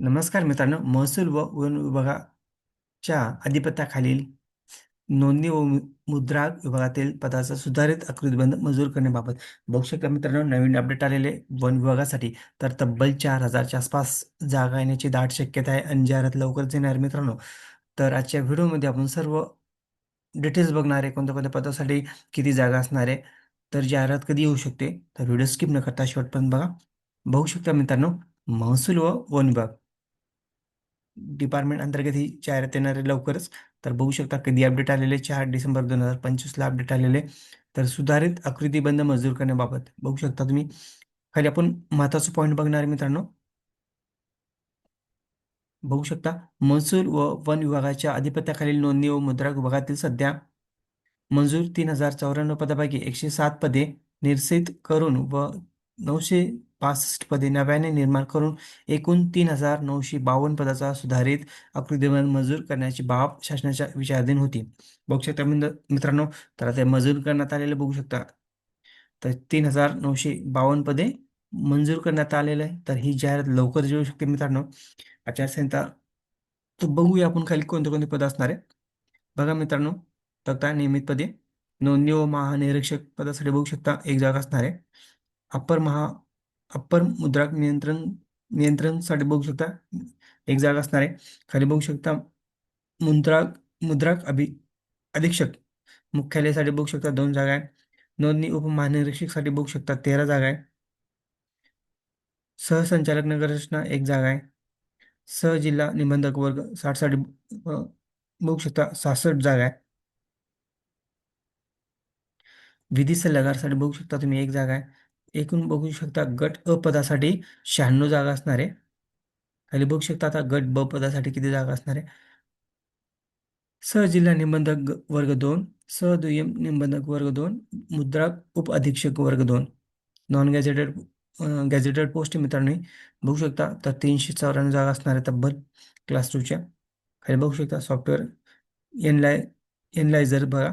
नमस्कार मित्रांनो महसूल व वन विभागाच्या अधिपत्याखालील नोंदणी व मुद्रा विभागातील पदाचा सुधारित आकृतीबंध मंजूर करण्याबाबत बघू शकता मित्रांनो नवीन अपडेट आलेले वन विभागासाठी. तर तब्बल चार हजारच्या आसपास जागा येण्याची दाट शक्यता आहे. आणि जाहिरात लवकरच येणार मित्रांनो. तर आजच्या व्हिडिओमध्ये आपण सर्व डिटेल्स बघणार आहे. कोणत्या कोणत्या पदासाठी किती जागा असणार आहे. तर जाहिरात कधी येऊ शकते. तर व्हिडिओ स्किप न करता शेवटपर्यंत बघा. बघू शकता मित्रांनो महसूल व वन विभाग. डिपार्टमेंट अंतर्गत ही जाहिरात येणार आहे लवकरच. तर बघू शकता कधी अपडेट आलेले चार डिसेंबर दोन हजार पंचवीसला अपडेट आलेले तर सुधारित आकृतीबंध मंजूर करण्याबाबत बघू शकता तुम्ही. खाली आपण महत्त्वाचा पॉईंट बघणार आहे मित्रांनो. बघू शकता महसूल व वन विभागाच्या अधिपत्याखालील नोंदणी व मुद्रा विभागातील सध्या मंजूर तीन हजार चौऱ्याण्णव पदापैकी एकशे सात पदे निरसित करून व नऊशे पासष्ट पदे नव्याने निर्माण करून एकूण तीन हजार नऊशे बावन्न पदाचा सुधारित आकृतीवर मंजूर करण्याची बाब शासनाच्या विचाराधीन होती. बघू शकता मित्रांनो तर आता मंजूर करण्यात आलेले बघू शकता. तर तीन हजार नऊशे बावन्न पदे मंजूर करण्यात आलेलं आहे. तर ही जाहिरात लवकर येऊ शकते मित्रांनो. आचारसंहिता तर बघूया आपण खाली कोणते कोणते पद असणार आहे बघा मित्रांनो तक्ता नियमित पदे. नोंदणी व महानिरीक्षक पदासाठी बघू शकता एक जागा असणार आहे. अप्पर महा अप्पर मुद्राक नियंत्रण नियंत्रणसाठी बघू शकता. एक जागा असणार आहे. खाली बघू शकता. मुद्राक मुद्राक अभि अधीक्षक. मुख्यालयासाठी बघू शकता दोन जागा आहे. नोंदणी उपमहानिरीक्षकसाठी बघू शकता तेरा जागा आहे. सहसंचालक नगररचना एक जागा आहे. सहजिल्हा निबंधक वर्ग साठसाठी बघू शकता सहासष्ट जागा आहे. विधी सल्लागारसाठी बघू शकता तुम्ही एक जागा आहे. एकूण बघू शकता गट अ पदासाठी शहाण्णव जागा असणार. आहे खाली बघू शकता आता गट ब पदासाठी किती जागा असणार. आहे सहजिल्हा निबंधक वर्ग दोन सहदुय्यम निबंधक वर्ग दोन मुद्रा उप अधीक्षक वर्ग दोन. नॉन गॅझेटेड गॅझेटेड पोस्ट मित्रांनो बघू शकता तर तीनशे चौऱ्याण्णव जागा असणार आहे तब्बल क्लास टूच्या खाली बघू शकता सॉफ्टवेअर एनलाय एनलायझर बघा.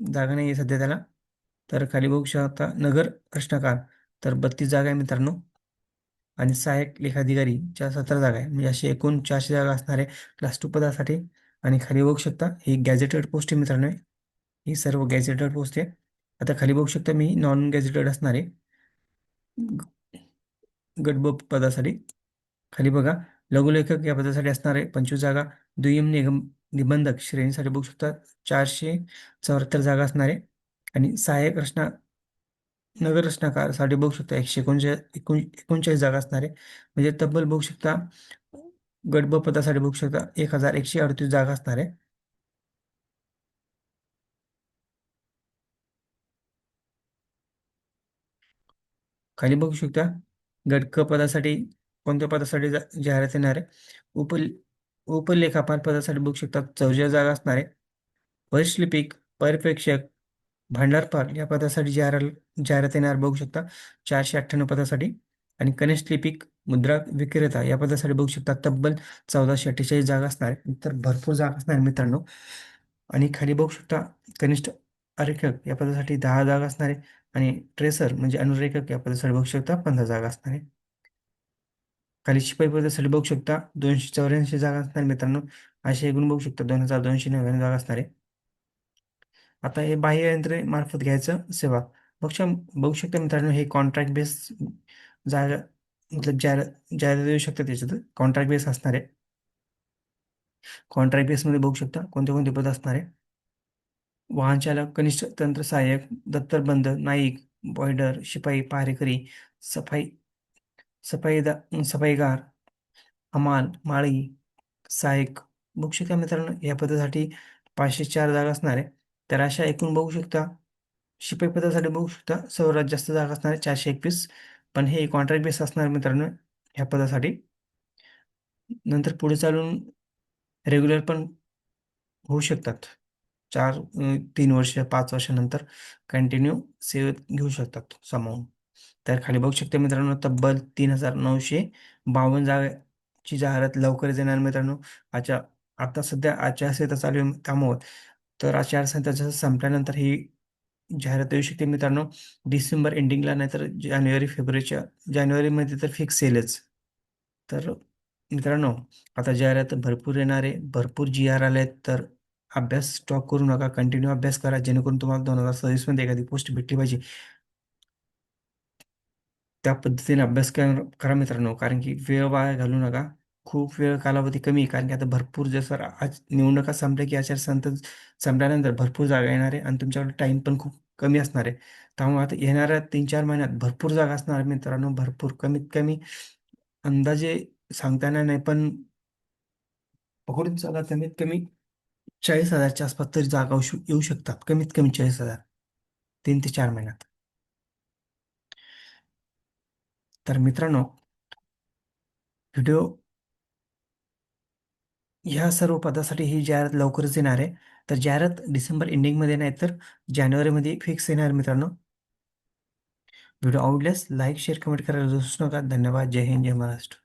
जागा नाही आहे सध्या त्याला. तर खाली बघू शकता नगर प्रश्नकार तर बत्तीस जागा आहे मित्रांनो. आणि सहाय्यक लेखाधिकारीच्या सतरा जागा आहे. म्हणजे अशी एकूण चारशे जागा असणार आहे क्लास टू पदासाठी आणि खाली बघू शकता ही गॅझेटेड पोस्ट आहे मित्रांनो. ही सर्व गॅझेटेड पोस्ट आहे. आता खाली बघू शकता मी नॉन गॅझेटेड असणार. आहे पदासाठी. खाली बघा लघुलेखक या पदासाठी असणार आहे पंचवीस जागा. दुय्यम निगम निबंधक श्रेणीसाठी बघू शकता चारशे चौऱ्याहत्तर जागा असणार. आहे आणि सहाय्यक रचना नगर रचनाकारसाठी बघू शकता एकशे एकोणचाळीस एकोण एकोणचाळीस जागा असणार. आहे म्हणजे तब्बल बघू शकता गट पदासाठी बघू शकता एक हजार एकशे अडतीस जागा असणार. आहे खाली बघू शकता गडक पदासाठी कोणत्या पदासाठी जाहिरात येणार? आहे उप उपलेखापाल पदासाठी बघू शकता चौदा जागा असणार. आहे वरिष्ठ लिपिक परिप्रेक्षक भांडारपाल या पदासाठी जाहिरात जाहिरात येणार बघू शकता. चारशे अठ्ठ्याण्णव पदासाठी. आणि कनिष्ठ लिपिक मुद्रा विक्रेता या पदासाठी बघू शकता. तब्बल चौदाशे अठ्ठेचाळीस जागा असणार. आहे तर भरपूर जागा असणार मित्रांनो. आणि खाली बघू शकता कनिष्ठ आरेखक या पदासाठी दहा जागा असणार. आहे आणि ट्रेसर म्हणजे अनुरेखक या पदासाठी बघू शकता पंधरा जागा असणार. आहे खाली शिपाई पदासाठी बघू शकता दोनशे चौऱ्याऐंशी जागा असणार मित्रांनो. असे एकूण बघू शकता दोन हजार दोनशे नव्याण्णव जागा असणार. आहे आता हे बाह्य यंत्रे मार्फत घ्यायचं सेवा. बघशा बघू शकता मित्रांनो हे कॉन्ट्रॅक्ट बेस जागा मतलब जाहिर जाहिरात देऊ शकता त्याच्यात. कॉन्ट्रॅक्ट बेस असणार आहे. कॉन्ट्रॅक्ट बेसमध्ये बघू शकता कोणते कोणते पद असणार आहे. वाहन चालक कनिष्ठ तंत्र सहाय्यक दत्तरबंद नाईक बॉयडर शिपाई पहारेकरी सफाई सफाईदा सफाईगार हमाल माळी सहाय्यक. बघू शकता मित्रांनो या पदासाठी पाचशे चार जागा असणार आहे. तर अशा एकूण बघू शकता शिपाई पदासाठी बघू शकता सर्वात जास्त जागा असणार आहे चारशे एकवीस. पण हे कॉन्ट्रॅक्ट बेस असणार मित्रांनो ह्या पदासाठी. नंतर पुढे चालून रेग्युलर पण होऊ शकतात. चार तीन वर्ष पाच वर्षानंतर कंटिन्यू सेवेत घेऊ शकतात सामावून. तर खाली बघू शकता मित्रांनो तब्बल तीन हजार नऊशे बावन्न जागाची जाहिरात लवकरच येणार मित्रांनो. आजच्या आता सध्या आचारसंहिता चालू थांबवत त्यामुळे तर आचारसंहिता जसं संपल्यानंतर ही जाहिरात येऊ शकते मित्रांनो. डिसेंबर एंडिंगला नाहीतर जानेवारी फेब्रुवारीच्या जानेवारीमध्ये तर फिक्स सेलच तर मित्रांनो आता जाहिरात भरपूर येणार आहे. भरपूर जी आर आले आहेत तर अभ्यास स्टॉप करू नका. कंटिन्यू अभ्यास करा जेणेकरून तुम्हाला दोन हजार सव्वीसमध्ये एखादी पोस्ट भेटली पाहिजे. त्या पद्धतीने अभ्यास कर करा मित्रांनो कारण की वेळ वाया घालू नका. खूप वेळ कालावधी कमी आहे. कारण की आता भरपूर जसं आज निवडणुका संपल्या की आचारसंहिता संपल्यानंतर भरपूर जागा येणार आहे. आणि तुमच्याकडे टाईम पण खूप कमी असणार आहे. त्यामुळे आता येणाऱ्या तीन चार महिन्यात भरपूर जागा असणार आहे मित्रांनो. भरपूर. कमीत कमी अंदाजे सांगता येणार नाही पण पकडून चला कमीत कमी चाळीस हजारच्या आसपास तरी जागा येऊ शकतात. कमीत कमी चाळीस हजार. तीन ते चार महिन्यात. तर मित्रांनो व्हिडिओ ह्या सर्व पदासाठी ही जाहिरात लवकरच येणार आहे. तर जाहिरात डिसेंबर एंडिंगमध्ये नाही तर जानेवारीमध्ये फिक्स येणार मित्रांनो. व्हिडिओ आवडल्यास लाईक शेअर कमेंट करायला विसरू नका. धन्यवाद. जय हिंद जय महाराष्ट्र.